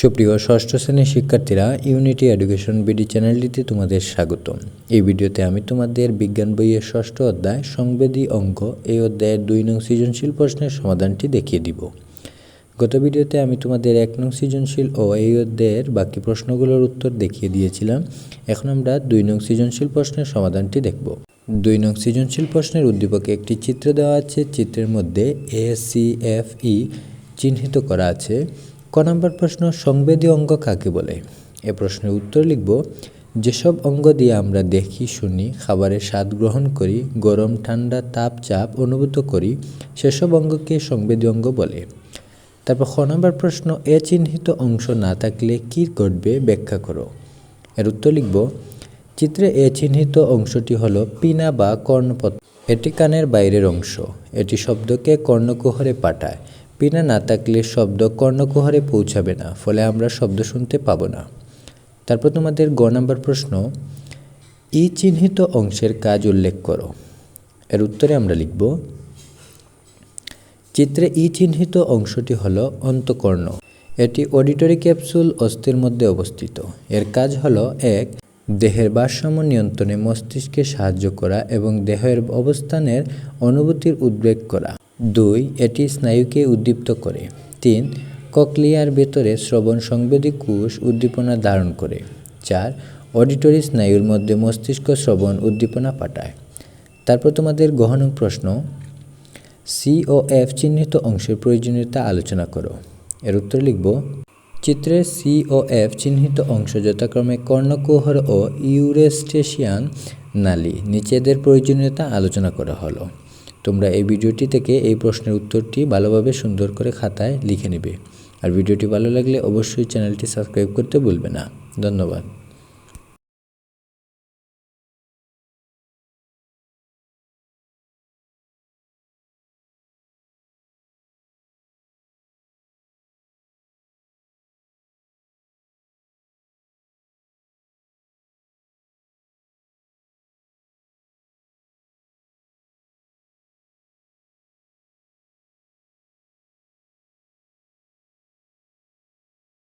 সুপ্রিয় ষষ্ঠ শ্রেণির শিক্ষার্থীরা ইউনিটি এডুকেশন বিডি চ্যানেলটিতে তোমাদের স্বাগতম। এই ভিডিওতে আমি তোমাদের বিজ্ঞান বইয়ের ষষ্ঠ অধ্যায়, সংবেদী অঙ্ক, এই অধ্যায়ের দুই নং সৃজনশীল প্রশ্নের সমাধানটি দেখিয়ে দিব। গত ভিডিওতে আমি তোমাদের এক নং সৃজনশীল ও এই অধ্যায়ের বাকি প্রশ্নগুলোর উত্তর দেখিয়ে দিয়েছিলাম। এখন আমরা দুই নং সৃজনশীল প্রশ্নের সমাধানটি দেখব। দুই নং সৃজনশীল প্রশ্নের উদ্দীপকে একটি চিত্র দেওয়া আছে। চিত্রের মধ্যে এ সি এফ ই চিহ্নিত করা আছে। নম্বর প্রশ্ন, সংবেদী অঙ্গ কাকে বলে? এ প্রশ্নের উত্তর লিখব, যেসব অঙ্গ দিয়ে আমরা দেখি, শুনি, খাবারের স্বাদ গ্রহণ করি, গরম, ঠান্ডা, তাপ, চাপ অনুভূত করি, সেসব অঙ্গকে সংবেদী অঙ্গ বলে। তারপর খ নম্বর প্রশ্ন এ চিহ্নিত অংশ না থাকলে কী ঘটবে? ব্যাখ্যা করো। এর উত্তর লিখব, চিত্রে এ চিহ্নিত অংশটি হলো পিনা বা কর্ণপথ এটি কানের বাইরের অংশ। এটি শব্দকে কর্ণকুহরে পাঠায়। পিনা না থাকলে শব্দ কর্ণকুহরে পৌঁছাবে না, ফলে আমরা শব্দ শুনতে পাবো না। তারপর তোমাদের গ নম্বর প্রশ্ন, ই চিহ্নিত অংশের কাজ উল্লেখ করো। এর উত্তরে আমরা লিখব, চিত্রে ই চিহ্নিত অংশটি হল অন্তকর্ণ। এটি অডিটরি ক্যাপসুল অস্থির মধ্যে অবস্থিত। এর কাজ হলো, এক, দেহের ভারসাম্য নিয়ন্ত্রণে মস্তিষ্কে সাহায্য করা এবং দেহের অবস্থানের অনুভূতির উদ্বেগ করা। দুই, এটি স্নায়ুকে উদ্দীপ্ত করে। তিন, ককলিয়ার ভেতরে শ্রবণ সংবেদী কোষ উদ্দীপনা ধারণ করে। চার, অডিটরি স্নায়ুর মধ্যে মস্তিষ্ক শ্রবণ উদ্দীপনা পাঠায়। তারপর তোমাদের গহন প্রশ্ন। সি ও এফ চিহ্নিত অংশের প্রয়োজনীয়তা আলোচনা করো। এর উত্তর লিখব। চিত্রের সি ও এফ চিহ্নিত অংশ যথাক্রমে কর্ণকুহর ও ইউরেস্টেশিয়ান নালী। নিচেদের প্রয়োজনীয়তা আলোচনা করা হলো। তোমরা এই ভিডিওটি থেকে এই প্রশ্নের উত্তরটি ভালোভাবে সুন্দর করে খাতায় লিখে নেবে। আর ভিডিওটি ভালো লাগলে অবশ্যই চ্যানেলটি সাবস্ক্রাইব করতে ভুলবে না। ধন্যবাদ।